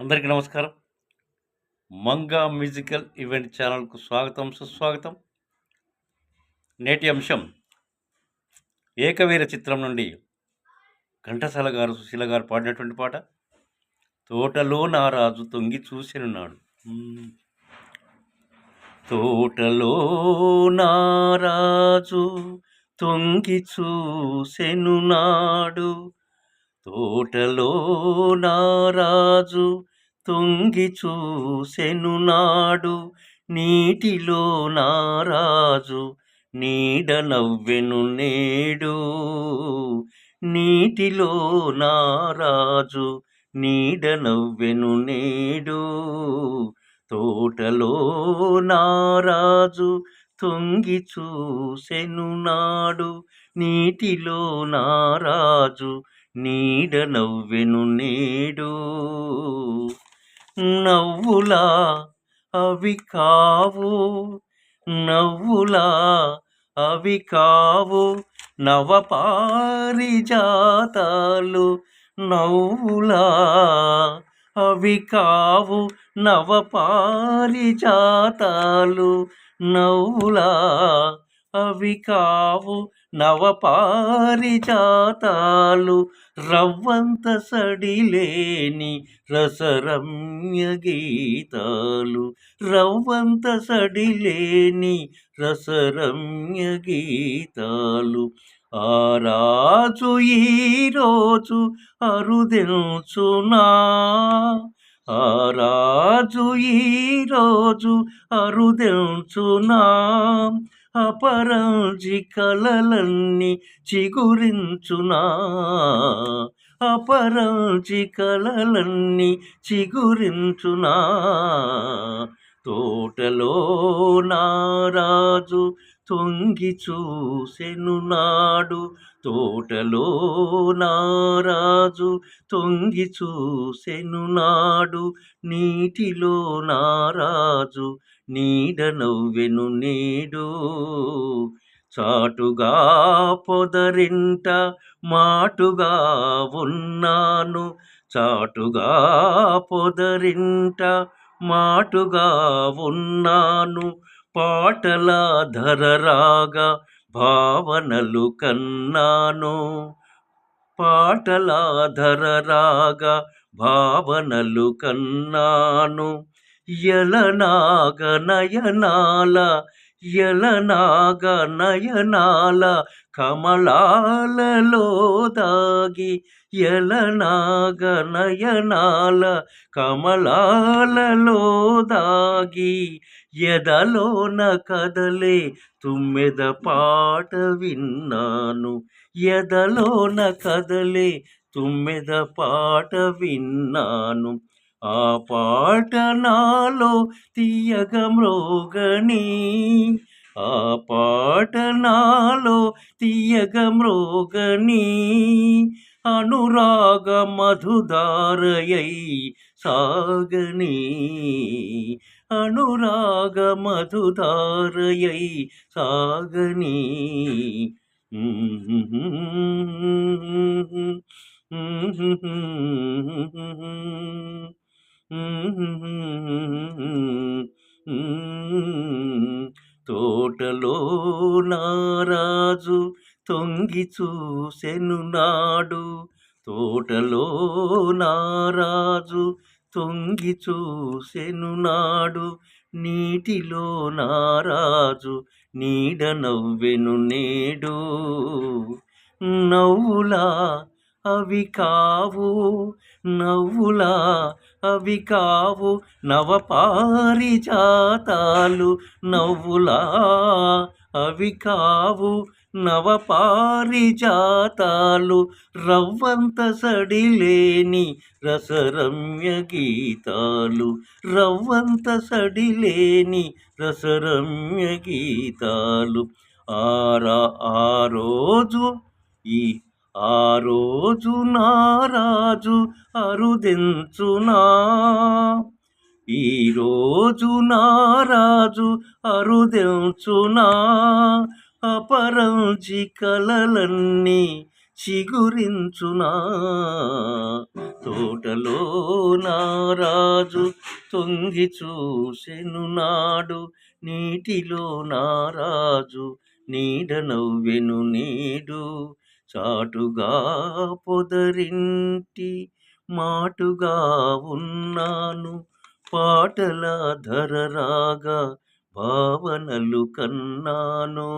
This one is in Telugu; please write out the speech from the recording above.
అందరికీ నమస్కారం. మంగా మ్యూజికల్ ఈవెంట్ ఛానల్కు స్వాగతం సుస్వాగతం. నేటి అంశం ఏకవీర చిత్రం నుండి ఘంటసాల గారు సుశీల గారు పాడినటువంటి పాట తోటలో నారాజు తొంగి చూసినున్నాడు. తోటలో నారాజు తొంగి చూసెనున్నాడు. నాడు తోటలో నారాజు తొంగి చూసెను నాడు నీటిలో నారాజు నీడ నవ్వెను నేడు. నీటిలో నారాజు నీడ నవ్వెను నేడు. తోటలో నారాజు తొంగి చూసెను నాడు నీటిలో నారాజు నీడ నవ్వెను నేడు. నవ్వులా అవి కావు నవ్వులా అవి కావు. నవపారిజాతాలు నవ్వులా అవి కావు. నవపారిజాతాలు నవ్వులా అవి కావు నవపారిజాతాలు రవ్వంత సడిలేని రసరమ్య గీతాలు రవ్వంత సడిలేని రసరమ్య గీతాలు ఆ రాజు ఈరోజు అరుదెంచునా ఆ రాజు ఈరోజు అరుదెంచునా అపరాజి కలలన్నీ చిగురించునా? అపరాజి కలలన్నీ చిగురించునా? తోటలో నారాజు తొంగి చూసెను నాడు తోటలో నారాజు. తొంగి చూసెను నాడు నీటిలో నారాజు. నీడ నవ్వెను నేడు. చాటుగా పొదరింట మాటుగా ఉన్నాను. చాటుగా పొదరింట మాటుగా ఉన్నాను. పాటల ధరరాగా భావనలు కన్నాను. పాటల ధరరాగా భావనలు కన్నాను. ఎలనాగ నయనాల ఎలనాగ నయనాల కమలాలలో దాగి ఎలనాగ నయనాల కమలాలలో దాగి ఎదలోన కదలే తుమ్మెద పాట విన్నాను. ఎదలోన కదలే తుమ్మెద పాట విన్నాను. ఆ పాట నాలో తీయగ మ్రోగని ఆ పాట నాలో తీయగ మ్రోగని అనురాగ మధుదారయై సాగని అనురాగ మధుదారయై సాగని Mm-hmm. తోటలో నారాజు తొంగి చూసెను నాడు. తోటలో నారాజు తొంగి చూసెను నాడు. నీటిలో నారాజు నీడ నవ్వెను నేడు. నవ్వులా అవి కావు నవ్వులా అవి కావు నవపారిజాతాలు నవ్వులా. అవి కావు నవపారిజాతాలు రవ్వంత సడిలేని రసరమ్య గీతాలు. రవ్వంత సడిలేని రసరమ్య గీతాలు. ఆరా ఆ రోజు ఈ ఆ రోజు నారాజు అరుదెంచునా? ఈ రోజు నారాజు అరుదెంచునా? అపరంజి కలలన్నీ చిగురించునా? తోటలో నారాజు తొంగి చూసెను నాడు నీటిలో నారాజు నీడ నవ్వెను నీడు. చాటుగా పొదరింటి మాటుగా ఉన్నాను. పాటల ధరరాగా భావనలు కన్నాను.